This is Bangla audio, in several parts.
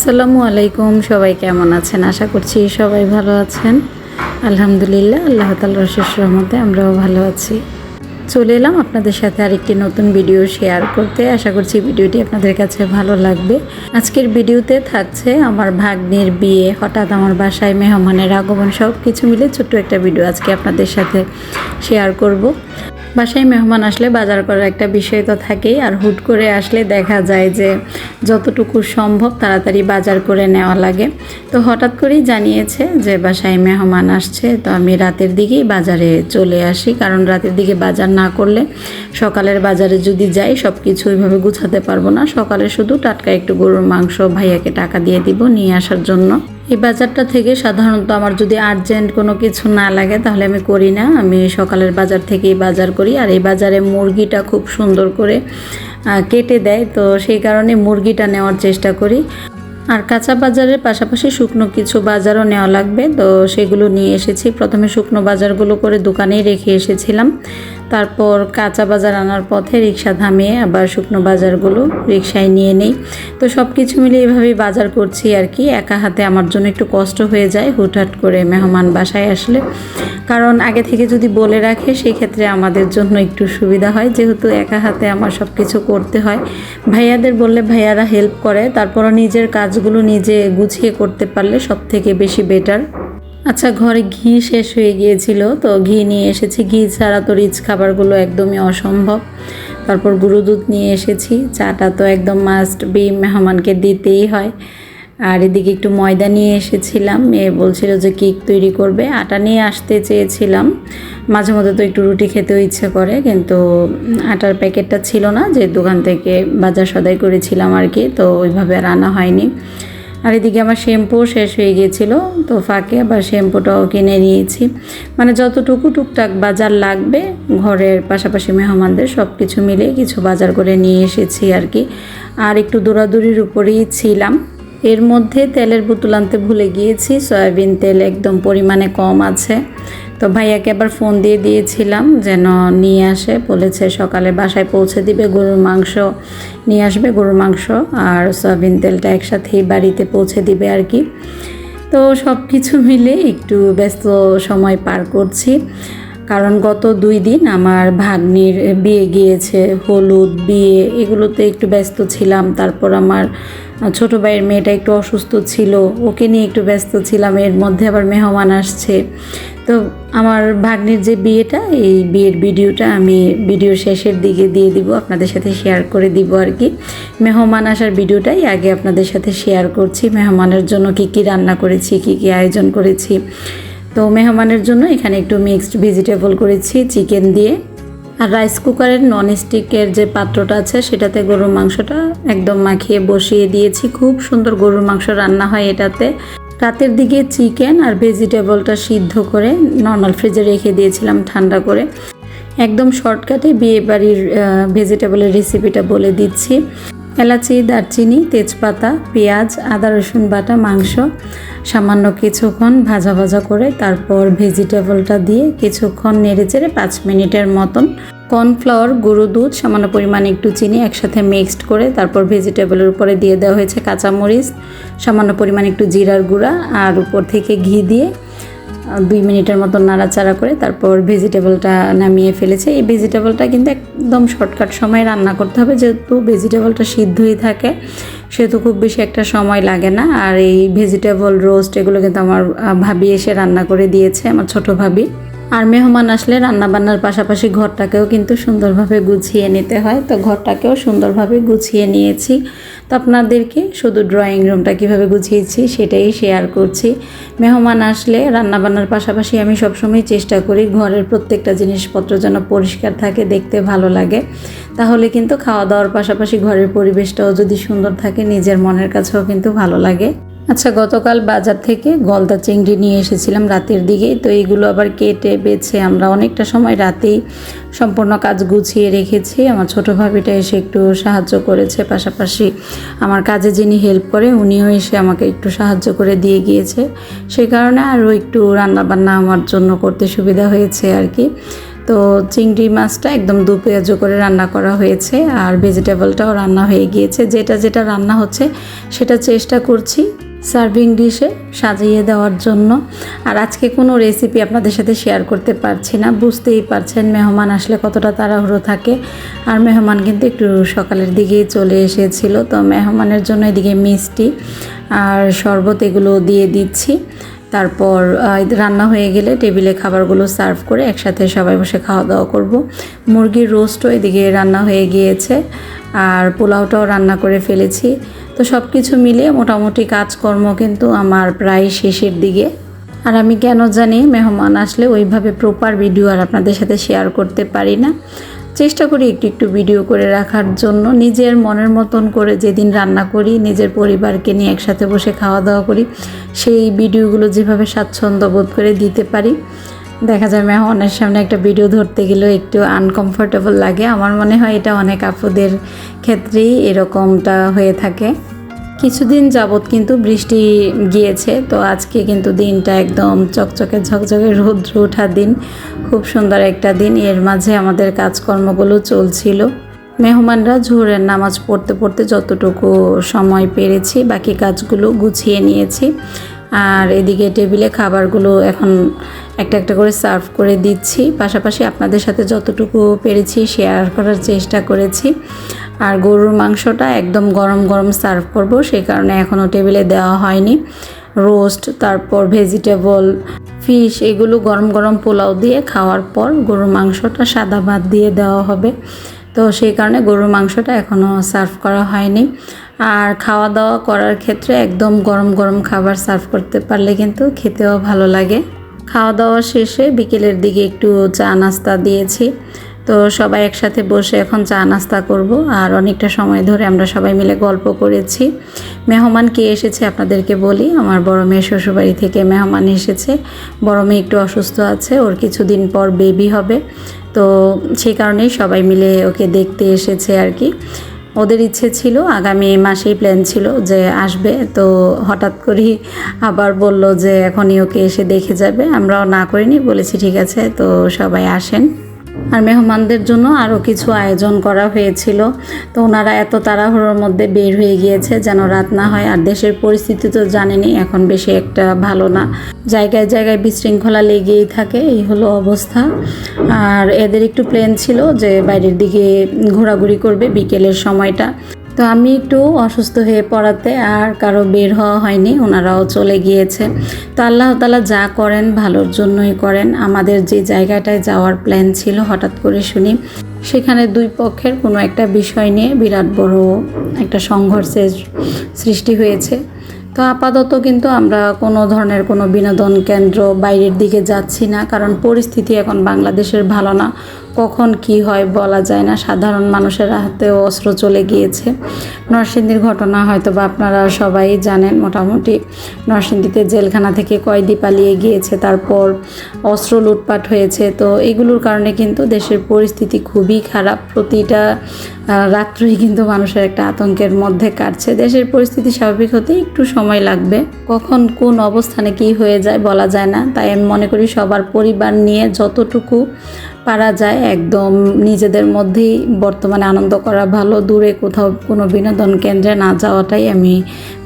আসসালামু আলাইকুম, সবাই কেমন আছেন? আশা করছি সবাই ভালো আছেন। আলহামদুলিল্লাহ, আল্লাহ তালা শেষ রহমতে আমরাও ভালো আছি। চলে এলাম আপনাদের সাথে আরেকটি নতুন ভিডিও শেয়ার করতে। আশা করছি ভিডিওটি আপনাদের কাছে ভালো লাগবে। আজকের ভিডিওতে থাকছে আমার ভাগ্নির বিয়ে। হঠাৎ আমার বাসায় মেহমানের আগমন সব কিছু মিলে ছোট্ট একটা ভিডিও আজকে আপনাদের সাথে শেয়ার করব। বাসায় মেহমান আসলে বাজার করার একটা বিষয় তো থাকেই, আর হুট করে আসলে দেখা যায় যে যতটুকু সম্ভব তাড়াতাড়ি বাজার করে নেওয়া লাগে। তো হঠাৎ করেই জানিয়েছে যে বাসায় মেহমান আসছে, তো আমি রাতের দিকেই বাজারে চলে আসি, কারণ রাতের দিকে বাজার না করলে সকালের বাজারে যদি যাই সব কিছু ওইভাবে গুছাতে পারব না। সকালে শুধু টাটকা একটু গরুর মাংস ভাইয়াকে টাকা দিয়ে দিব নিয়ে আসার জন্য। এই বাজারটা থেকে সাধারণত আমার যদি আর্জেন্ট কোনো কিছু না লাগে, তাহলে আমি করি না। আমি সকালের বাজার থেকেই বাজার করি। আর এই বাজারে মুরগিটা খুব সুন্দর করে কেটে দেয়। তো সেই কারণে মুরগিটা নেওয়ার চেষ্টা করি। আর কাঁচা বাজারের পাশাপাশি শুকনো কিছু বাজারও নেওয়া লাগবে। তো সেগুলো নিয়ে এসেছি। প্রথমে শুকনো বাজারগুলো করে দোকানেই রেখে এসেছিলাম। তারপর কাঁচা বাজার আনার পথে রিক্সা থামিয়ে আবার শুকনো বাজারগুলো রিক্সায় নিয়ে নেই। তো সব কিছু মিলে এভাবেই বাজার করছি আর কি। একা হাতে আমার জন্য একটু কষ্ট হয়ে যায় হুটহাট করে মেহমান বাসায় আসলে। কারণ আগে থেকে যদি বলে রাখে সেই ক্ষেত্রে আমাদের জন্য একটু সুবিধা হয়। যেহেতু একা হাতে আমার সব কিছু করতে হয়। ভাইয়াদের বললে ভাইয়ারা হেল্প করে। তারপরও নিজের কাজগুলো নিজে গুছিয়ে করতে পারলে সব থেকে বেশি বেটার আচ্ছা ঘরে ঘি শেষ হয়ে গিয়েছিল, তো ঘি নিয়ে এসেছি। ঘি ছাড়া তো রিচ খাবারগুলো একদমই অসম্ভব। তারপর গুঁড়ো দুধ নিয়ে এসেছি। চাটা তো একদম মাস্ট বি মেহমানকে দিতেই হয়। আর এদিকে একটু ময়দা নিয়ে এসেছিলাম। মেয়ে বলছিল যে কেক তৈরি করবে। আটা নিয়ে আসতে চেয়েছিলাম। মাঝে মধ্যে তো একটু রুটি খেতেও ইচ্ছে করে, কিন্তু আটার প্যাকেটটা ছিল না। যে দোকান থেকে বাজার সদাই করেছিলাম আর কি, তো ওইভাবে আর আনা হয়নি। আর এদিকে আমার শ্যাম্পু শেষ হয়ে গিয়েছিল, তো ফাঁকে আবার শ্যাম্পুটাও কিনে নিয়েছি। মানে যতটুকু টুকটাক বাজার লাগবে, ঘরের পাশাপাশি মেহমানদের সব কিছু মিলে কিছু বাজার করে নিয়ে এসেছি আর কি। আর একটু দৌড়াদৌড়ির উপরেই ছিলাম। এর মধ্যে তেলের বোতল আনতে ভুলে গিয়েছি, সয়াবিন তেল একদম পরিমাণে কম আছে। তো ভাইয়াকে আবার ফোন দিয়ে দিয়েছিলাম যেন নিয়ে আসে। বলেছে সকালে বাসায় পৌঁছে দিবে, গরুর মাংস নিয়ে আসবে, গরুর মাংস আর সয়াবিন তেলটা একসাথেই বাড়িতে পৌঁছে দিবে আর কি। তো সব কিছু মিলে একটু ব্যস্ত সময় পার করছি। কারণ গত দুই দিন আমার ভাগ্নির বিয়ে গিয়েছে, হলুদ, বিয়ে এগুলোতে একটু ব্যস্ত ছিলাম। তারপর আমার ছোট ভাইয়ের মেয়েটা একটু অসুস্থ ছিল, ওকে নিয়ে একটু ব্যস্ত ছিলাম। এর মধ্যে আবার মেহমান আসছে। তো আমার ভাগ্নির যে বিয়েটা, এই বিয়ের ভিডিওটা আমি ভিডিও শেষের দিকে দিয়ে দিব, আপনাদের সাথে শেয়ার করে দিব আর কি। মেহমান আসার ভিডিওটাই আগে আপনাদের সাথে শেয়ার করছি, মেহমানের জন্য কি কি রান্না করেছি, কি কি আয়োজন করেছি। তো মেহমানের জন্য এখানে একটু মিক্সড ভেজিটেবল করেছি চিকেন দিয়ে। আর রাইস কুকারের নন স্টিকের যে পাত্রটা আছে, সেটাতে গরুর মাংসটা একদম মাখিয়ে বসিয়ে দিয়েছি। খুব সুন্দর গরুর মাংস রান্না হয় এটাতে। রাতের দিকে চিকেন আর ভেজিটেবলটা সিদ্ধ করে নর্মাল ফ্রিজে রেখে দিয়েছিলাম ঠান্ডা করে। একদম শর্টকাটে বিয়ে বাড়ির ভেজিটেবলের রেসিপিটা বলে দিচ্ছি। এলাচি, দারচিনি, তেজপাতা, পেঁয়াজ, আদা, রসুন বাটা, মাংস, সামান্য কিছুক্ষণ ভাজা ভাজা করে তারপর ভেজিটেবলটা দিয়ে কিছুক্ষণ নেড়ে চেড়ে পাঁচ মিনিটের মতন কর্নফ্লাওয়ার, গুঁড়ো দুধ, সামান্য পরিমাণে একটু চিনি একসাথে মিক্সড করে তারপর ভেজিটেবলের উপরে দিয়ে দেওয়া হয়েছে কাঁচামরিচ, সামান্য পরিমাণে একটু জিরার গুঁড়া আর উপর থেকে ঘি দিয়ে দুই মিনিটের মতো নাড়াচাড়া করে তারপর ভেজিটেবলটা নামিয়ে ফেলেছে। এই ভেজিটেবলটা কিন্তু একদম শর্টকাট সময়ে রান্না করতে হবে, যেহেতু ভেজিটেবলটা সিদ্ধই থাকে, সেহেতু খুব বেশি একটা সময় লাগে না। আর এই ভেজিটেবল রোস্ট এগুলো কিন্তু আমার ভাবি এসে রান্না করে দিয়েছে, আমার ছোট ভাবি। আর মেহমান আসলে রান্না বান্নার পাশাপাশি ঘরটাকেও কিন্তু সুন্দরভাবে গুছিয়ে নিতে হয়। তো ঘরটাকেও সুন্দরভাবে গুছিয়ে নিয়েছি। তো আপনাদেরকে শুধু ড্রয়িং রুমটা কীভাবে গুছিয়েছি সেটাই শেয়ার করছি। মেহমান আসলে রান্না বান্নার পাশাপাশি আমি সবসময় চেষ্টা করি ঘরের প্রত্যেকটা জিনিসপত্র যেন পরিষ্কার থাকে, দেখতে ভালো লাগে। তাহলে কিন্তু খাওয়া দাওয়ার পাশাপাশি ঘরের পরিবেশটাও যদি সুন্দর থাকে, নিজের মনের কাছেও কিন্তু ভালো লাগে। আচ্ছা গতকাল বাজার থেকে গলদা চিংড়ি নিয়ে এসেছিলাম রাতের দিকেই, তো এইগুলো আবার কেটে বেছে আমরা অনেকটা সময় রাতেই সম্পূর্ণ কাজ গুছিয়ে রেখেছি। আমার ছোট ভাবিটা এসে একটু সাহায্য করেছে, পাশাপাশি আমার কাজে যিনি হেল্প করে, উনিও এসে আমাকে একটু সাহায্য করে দিয়ে গিয়েছে। সেই কারণে আরও একটু রান্নাবান্না আমার জন্য করতে সুবিধা হয়েছে আর কি। তো চিংড়ি মাছটা একদম দু পেঁয়াজু করে রান্না করা হয়েছে, আর ভেজিটেবলটাও রান্না হয়ে গিয়েছে। যেটা যেটা রান্না হচ্ছে, সেটা চেষ্টা করছি। সার্ভিং ডিশে সাজিয়ে দেওয়ার জন্য। আর আজকে কোনো রেসিপি আপনাদের সাথে শেয়ার করতে পারছি না। বুঝতেই পারছেন, মেহমান আসলে কতটা তাড়াহুড়ো থাকে। আর মেহমান কিন্তু একটু সকালের দিকেই চলে এসেছিল। তো মেহমানের জন্য এদিকে মিষ্টি আর শরবত এগুলো দিয়ে দিচ্ছি। তারপর রান্না হয়ে গেলে টেবিলে খাবারগুলো সার্ভ করে একসাথে সবাই বসে খাওয়া দাওয়া করব। মুরগির রোস্টও এদিকে রান্না হয়ে গিয়েছে আর পোলাওটাও রান্না করে ফেলেছি। তো সব কিছু মিলিয়ে মোটামুটি কাজকর্ম কিন্তু আমার প্রায় শেষের দিকে। আর আমি কেন জানি, মেহমান আসলে ওইভাবে প্রপার ভিডিও আর আপনাদের সাথে শেয়ার করতে পারি না। চেষ্টা করি একটু একটু ভিডিও করে রাখার জন্য। নিজের মনের মতন করে যেদিন রান্না করি, নিজের পরিবারকে নিয়ে একসাথে বসে খাওয়া দাওয়া করি, সেই ভিডিওগুলো যেভাবে স্বাচ্ছন্দ্য বোধ করে দিতে পারি। দেখা যায় মেহমানের সামনে একটা ভিডিও ধরতে গেলেও একটু আনকমফোর্টেবল লাগে। আমার মনে হয় এটা অনেক আপুদের ক্ষেত্রেই এরকমটা হয়ে থাকে। কিছুদিন যাবৎ কিন্তু বৃষ্টি গিয়েছে, তো আজকে কিন্তু দিনটা একদম চকচকে ঝকঝকে রৌদ্র ওঠা দিন। খুব সুন্দর একটা দিন। এর মাঝে আমাদের কাজকর্মগুলো চলছিল। মেহমানরা জোহরের নামাজ পড়তে পড়তে যতটুকু সময় পেরেছি, বাকি কাজগুলো গুছিয়ে নিয়েছি। আর এদিকে টেবিলে খাবারগুলো এখন একটা একটা করে সার্ভ করে দিচ্ছি। পাশাপাশি আপনাদের সাথে যতটুকু পেরেছি শেয়ার করার চেষ্টা করেছি। আর গরুর মাংসটা একদম গরম গরম সার্ভ করব, সেই কারণে এখনও টেবিলে দেওয়া হয়নি। রোস্ট তারপর ভেজিটেবল ফিশ এগুলো গরম গরম পোলাও দিয়ে খাওয়ার পর গরুর মাংসটা সাদা ভাত দিয়ে দেওয়া হবে। তো সেই কারণে গরুর মাংসটা এখনও সার্ভ করা হয়নি। আর খাওয়া দাওয়া করার ক্ষেত্রে একদম গরম গরম খাবার সার্ভ করতে পারলে কিন্তু খেতেও ভালো লাগে। খাওয়া দাওয়া শেষে বিকেলের দিকে একটু চা নাস্তা দিয়েছি। তো সবাই একসাথে বসে এখন চা নাস্তা করব। আর অনেকটা সময় ধরে আমরা সবাই মিলে গল্প করেছি। মেহমান কে এসেছে আপনাদেরকে বলি? আমার বড় মেয়ে শ্বশুরবাড়ি থেকে মেহমান এসেছে। বড় মেয়ে একটু অসুস্থ আছে, ওর কিছুদিন পর বেবি হবে। তো সেই কারণেই সবাই মিলে ওকে দেখতে এসেছে আর কি। ওদের ইচ্ছে ছিল, আগামী মাসেই প্ল্যান ছিল যে আসবে। তো হঠাৎ করেই আবার বলল যে এখনই ওকে এসে দেখে যাবে। আমরাও না করিনি, বলেছি ঠিক আছে, তো সবাই আসেন। আর মেহমানদের জন্য আরও কিছু আয়োজন করা হয়েছিল। তো ওনারা এত তাড়াহুড়োর মধ্যে বের হয়ে গিয়েছে যেন রাত না হয়। আর দেশের পরিস্থিতি তো জানেনি এখন বেশি একটা ভালো না। জায়গায় জায়গায় বিশৃঙ্খলা লেগেই থাকে, এই হলো অবস্থা। আর এদের একটু প্ল্যান ছিল যে বাইরের দিকে ঘোরাঘুরি করবে বিকেলের সময়টা। তো আমি একটু অসুস্থ হয়ে পড়াতে আর কারও বের হওয়া হয়নি, ওনারাও চলে গিয়েছে। তো আল্লাহ তালা যা করেন ভালোর জন্যই করেন। আমাদের যে জায়গাটায় যাওয়ার প্ল্যান ছিল, হঠাৎ করে শুনি, সেখানে দুই পক্ষের কোনো একটা বিষয় নিয়ে বিরাট বড় একটা সংঘর্ষের সৃষ্টি হয়েছে। তো আপাতত কিন্তু আমরা কোনো ধরনের কোনো বিনোদন কেন্দ্র বাইরের দিকে যাচ্ছি না, কারণ পরিস্থিতি এখন বাংলাদেশের ভালো না। কখন কি হয় বলা যায় না। সাধারণ মানুষের হাতেও অস্ত্র চলে গিয়েছে। নরসিংদীর ঘটনা হয়তো বা আপনারা সবাই জানেন মোটামুটি। নরসিংদীতে জেলখানা থেকে কয়েদি পালিয়ে গিয়েছে, তারপর অস্ত্র লুটপাট হয়েছে। তো এগুলোর কারণে কিন্তু দেশের পরিস্থিতি খুবই খারাপ। প্রতিটা রাত্রই কিন্তু মানুষের একটা আতঙ্কের মধ্যে কাটছে। দেশের পরিস্থিতি স্বাভাবিক হতে একটু সময় লাগবে। কখন কোন অবস্থানে কি হয়ে যায় বলা যায় না। তাই আমি মনে করি সবার পরিবার নিয়ে যতটুকু পারা যায়, একদম নিজেদের মধ্যেই বর্তমানে আনন্দ করা ভালো। দূরে কোথাও কোনো বিনোদন কেন্দ্রে না যাওয়াটাই আমি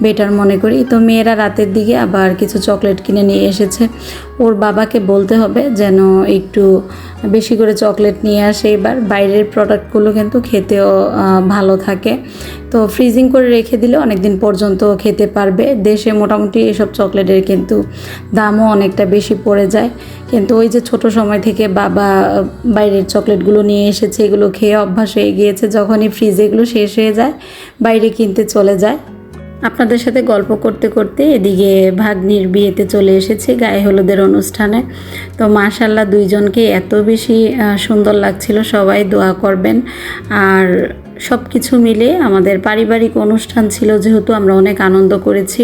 বেটার মনে করি। তো মেয়েরা রাতের দিকে আবার কিছু চকলেট কিনে নিয়ে এসেছে। ওর বাবাকে বলতে হবে যেন একটু বেশি করে চকলেট নিয়ে আসে। এবার বাইরের প্রোডাক্টগুলো কিন্তু খেতেও ভালো থাকে। তো ফ্রিজিং করে রেখে দিলে অনেক দিন পর্যন্ত খেতে পারবে। দেশে মোটামুটি এসব চকলেটের কিন্তু দামও অনেকটা বেশি পড়ে যায়। কিন্তু ওই যে ছোট সময় থেকে বাবা, বাইরের চকলেটগুলো নিয়ে এসেছে, এগুলো খেয়ে অভ্যাস হয়ে গিয়েছে। যখনই ফ্রিজে এগুলো শেষ হয়ে যায়, বাইরে কিনতে চলে যায়। আপনাদের সাথে গল্প করতে করতে এদিকে ভাগ্নির বিয়েতে চলে এসেছি গায়ে হলুদের অনুষ্ঠানে। তো মাশাল্লাহ দুইজনকে এত বেশি সুন্দর লাগছিল, সবাই দোয়া করবেন। আর সব কিছু মিলে আমাদের পারিবারিক অনুষ্ঠান ছিল, যেহেতু আমরা অনেক আনন্দ করেছি।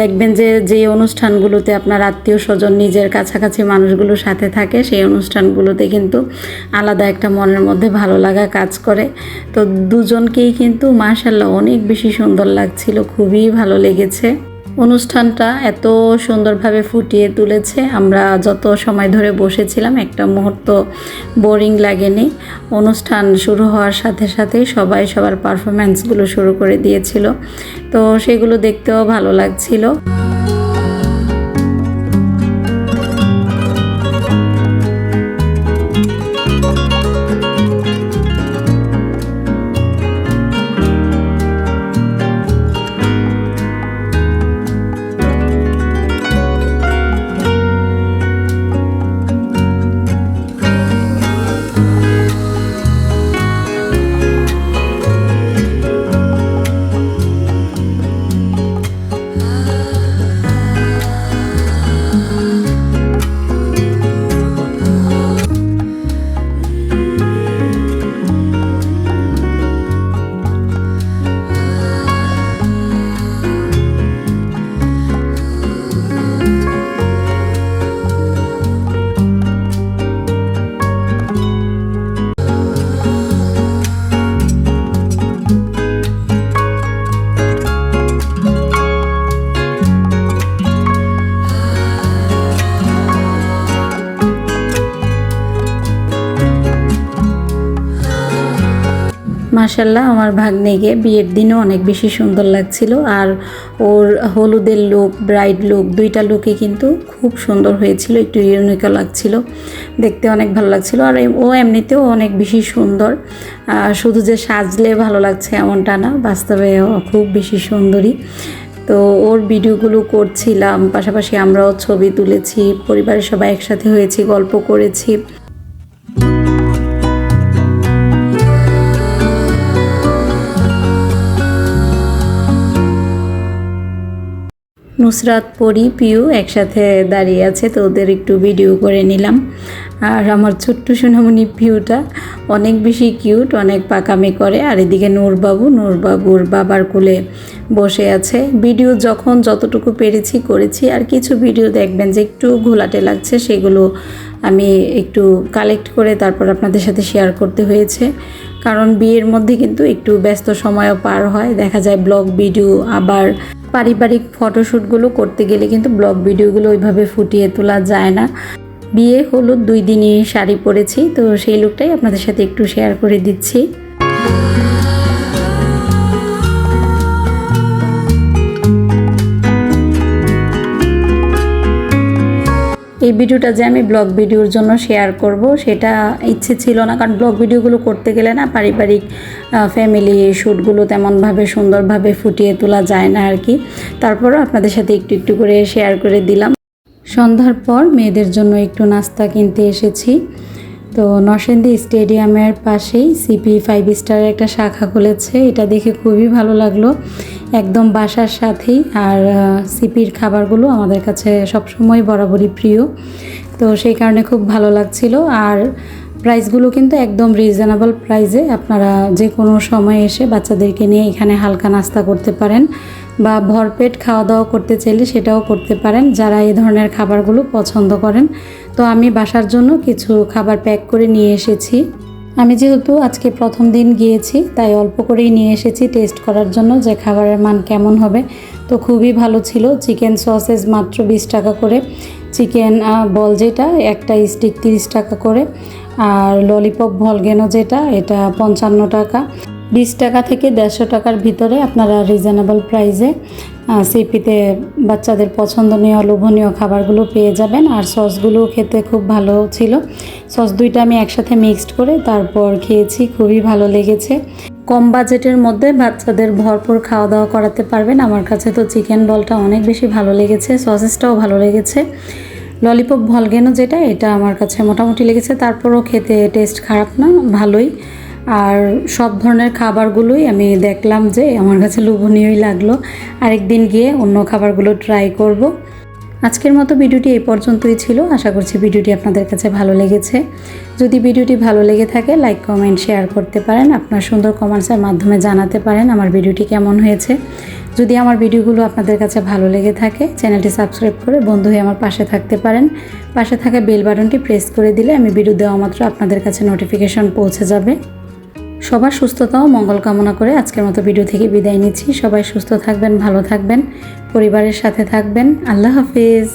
দেখবেন যে যে অনুষ্ঠানগুলোতে আপনার আত্মীয় স্বজন নিজের কাছাকাছি মানুষগুলোর সাথে থাকে, সেই অনুষ্ঠানগুলোতে কিন্তু আলাদা একটা মনের মধ্যে ভালো লাগা কাজ করে। তো দুজনকেই কিন্তু মাশাল্লাহ অনেক বেশি সুন্দর লাগছিল, খুবই ভালো লেগেছে। অনুষ্ঠানটা এত সুন্দরভাবে ফুটিয়ে তুলেছে। আমরা যত সময় ধরে বসেছিলাম, একটা মুহূর্ত বোরিং লাগেনি। অনুষ্ঠান শুরু হওয়ার সাথে সাথেই সবাই সবার পারফরমেন্সগুলো শুরু করে দিয়েছিল। তো সেগুলো দেখতেও ভালো লাগছিল। মাশাল্লাহ আমার ভাগ্নেকে বিয়ের দিনও অনেক বেশি সুন্দর লাগছিল। আর ওর হলুদের লুক ব্রাইড লুক দুইটা লুকে কিন্তু খুব সুন্দর হয়েছিল, একটু ইউনিকও লাগছিল। দেখতে অনেক ভালো লাগছিল। আর ও এমনিতেও অনেক বেশি সুন্দর। শুধু যে সাজলে ভালো লাগছে এমনটা না, বাস্তবে খুব বেশি সুন্দরী। তো ওর ভিডিওগুলো করছিলাম, পাশাপাশি আমরাও ছবি তুলেছি, পরিবারের সবাই একসাথে হয়েছি, গল্প করেছি। নুসরাত, পরি, পিউ একসাথে দাঁড়িয়ে আছে, তো ওদের একটু ভিডিও করে নিলাম। আর আমার ছোট্ট সোনামণি পিউটা অনেক বেশি কিউট, অনেক পাকামি করে। আর এদিকে নূরবাবু, নূরবাবুর বাবার কোলে বসে আছে। ভিডিও যখন যতটুকু পেরেছি করেছি, আর কিছু ভিডিও দেখবেন যে একটু ঘোলাটে লাগছে, সেগুলো আমি একটু কালেক্ট করে তারপর আপনাদের সাথে শেয়ার করতে হয়েছে। কারণ বিয়ের মধ্যে কিন্তু একটু ব্যস্ত সময়ও পার হয়। দেখা যায় ব্লগ, ভিডিও আবার পারিবারিক ফটোশ্যুটগুলো করতে গেলে কিন্তু ব্লগ ভিডিওগুলো ওইভাবে ফুটিয়ে তোলা যায় না। বিয়ে হলুদ দুই দিনই শাড়ি পরেছি, তো সেই লুকটাই আপনাদের সাথে একটু শেয়ার করে দিচ্ছি। এই ভিডিওটা যে আমি ব্লগ ভিডিওর জন্য শেয়ার করব, সেটা ইচ্ছে ছিল না। কারণ ব্লগ ভিডিওগুলো করতে গেলে না পারিবারিক ফ্যামিলি শ্যুটগুলো তেমনভাবে সুন্দরভাবে ফুটিয়ে তোলা যায় না আর কি। তারপরও আপনাদের সাথে একটু একটু করে শেয়ার করে দিলাম। সন্ধ্যার পর মেয়েদের জন্য একটু নাস্তা কিনতে এসেছি। তো নরসিংদী স্টেডিয়ামের পাশেই সিপি ফাইভ স্টারের একটা শাখা খুলেছে। এটা দেখে খুবই ভালো লাগল। একদম বাসার সাথেই আর সিপির খাবারগুলো আমাদের কাছে সবসময় বরাবরই প্রিয়। তো সেই কারণে খুব ভালো লাগছিল। আর প্রাইসগুলো কিন্তু একদম রিজনেবল প্রাইসে আপনারা যে কোনো সময় এসে বাচ্চাদেরকে নিয়ে এখানে হালকা নাস্তা করতে পারেন বা ভরপেট খাওয়া দাওয়া করতে চাইলে সেটাও করতে পারেন, যারা এই ধরনের খাবারগুলো পছন্দ করেন। তো আমি বাসার জন্য কিছু খাবার প্যাক করে নিয়ে এসেছি। আমি যেহেতু আজকে প্রথম দিন গিয়েছি, তাই অল্প করেই নিয়ে এসেছি টেস্ট করার জন্য যে খাবারের মান কেমন হবে। তো খুবই ভালো ছিল। চিকেন সসেস মাত্র বিশ টাকা করে। চিকেন বল যেটা, একটা স্টিক তিরিশ টাকা করে। আর ললিপপ ভলগেনো যেটা, এটা পঞ্চান্ন টাকা। বিশ টাকা থেকে দেড়শো টাকার ভিতরে আপনারা রিজনেবল প্রাইসে সিপিতে বাচ্চাদের পছন্দনীয়, লোভনীয় খাবারগুলো পেয়ে যাবেন। আর সসগুলো খেতে খুব ভালো ছিল। সস দুইটা আমি একসাথে মিক্সড করে তারপর খেয়েছি, খুবই ভালো লেগেছে। কম বাজেটের মধ্যে বাচ্চাদের ভরপুর খাওয়া দাওয়া করাতে পারবেন। আমার কাছে তো চিকেন বলটা অনেক বেশি ভালো লেগেছে, সসেসটাও ভালো লেগেছে। ললিপপ ভলগেনো যেটা, এটা আমার কাছে মোটামুটি লেগেছে। তারপরও খেতে টেস্ট খারাপ না, ভালোই। আর সব ধরনের খাবারগুলোই আমি দেখলাম যে আমার কাছে লোভনীয়ই লাগল। আরেকদিন গিয়ে অন্য খাবারগুলো ট্রাই করব। আজকের মতো ভিডিওটি এই পর্যন্তই ছিল। আশা করছি ভিডিওটি আপনাদের কাছে ভালো লেগেছে। যদি ভিডিওটি ভালো লেগে থাকে লাইক কমেন্ট শেয়ার করতে পারেন। আপনার সুন্দর কমেন্টসের মাধ্যমে জানাতে পারেন আমার ভিডিওটি কেমন হয়েছে। যদি আমার ভিডিওগুলো আপনাদের কাছে ভালো লেগে থাকে, চ্যানেলটি সাবস্ক্রাইব করে বন্ধু হয়ে আমার পাশে থাকতে পারেন। পাশে থাকা বেল বাটনটি প্রেস করে দিলে আমি ভিডিও দেওয়া মাত্র আপনাদের কাছে নোটিফিকেশন পৌঁছে যাবে। সবার সুস্থতা ও মঙ্গল কামনা করে আজকের মতো ভিডিও থেকে বিদায় নিচ্ছি। সবাই সুস্থ থাকবেন, ভালো থাকবেন, পরিবারের সাথে থাকবেন। আল্লাহ হাফিজ।